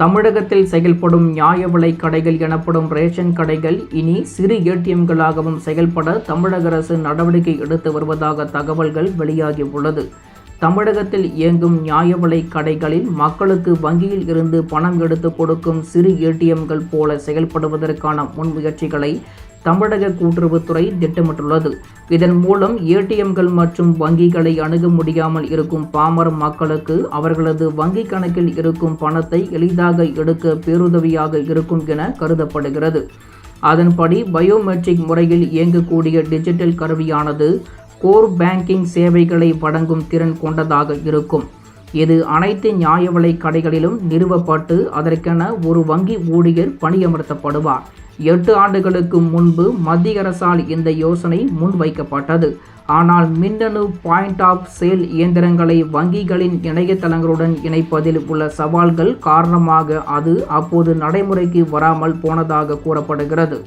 தமிழகத்தில் செயல்படும் நியாய விலை கடைகள் எனப்படும் ரேஷன் கடைகள் இனி சிறு ஏடிஎம்களாகவும் செயல்பட தமிழக அரசு நடவடிக்கை எடுத்து வருவதாக தகவல்கள் வெளியாகியுள்ளது. தமிழகத்தில் இயங்கும் நியாய விலை கடைகளில் மக்களுக்கு வங்கியில் இருந்து பணம் எடுத்து கொடுக்கும் சிறு ஏடிஎம்கள் போல செயல்படுவதற்கான முன்முயற்சிகளை தமிழக கூட்டுறவுத்துறை திட்டமிட்டுள்ளது. இதன் மூலம் ஏடிஎம்கள் மற்றும் வங்கிகளை அணுக முடியாமல் இருக்கும் பாமர மக்களுக்கு அவர்களது வங்கி கணக்கில் இருக்கும் பணத்தை எளிதாக எடுக்க பேருதவியாக இருக்கும் என கருதப்படுகிறது. அதன்படி பயோமெட்ரிக் முறையில் இயங்கக்கூடிய டிஜிட்டல் கருவியானது கோர் பேங்கிங் சேவைகளை வழங்கும் திறன் கொண்டதாக இருக்கும். இது அனைத்து நியாய விலை கடைகளிலும் நிறுவப்பட்டு அதற்கென ஒரு வங்கி ஊழியர் பணியமர்த்தப்படுவார். எட்டு ஆண்டுகளுக்கு முன்பு மத்திய அரசால் இந்த யோசனை முன்வைக்கப்பட்டது. ஆனால் மின்னணு பாயிண்ட் ஆஃப் சேல் இயந்திரங்களை வங்கிகளின் இணையதளங்களுடன் இணைப்பதில் உள்ள சவால்கள் காரணமாக அது அப்போது நடைமுறைக்கு வராமல் போனதாக கூறப்படுகிறது.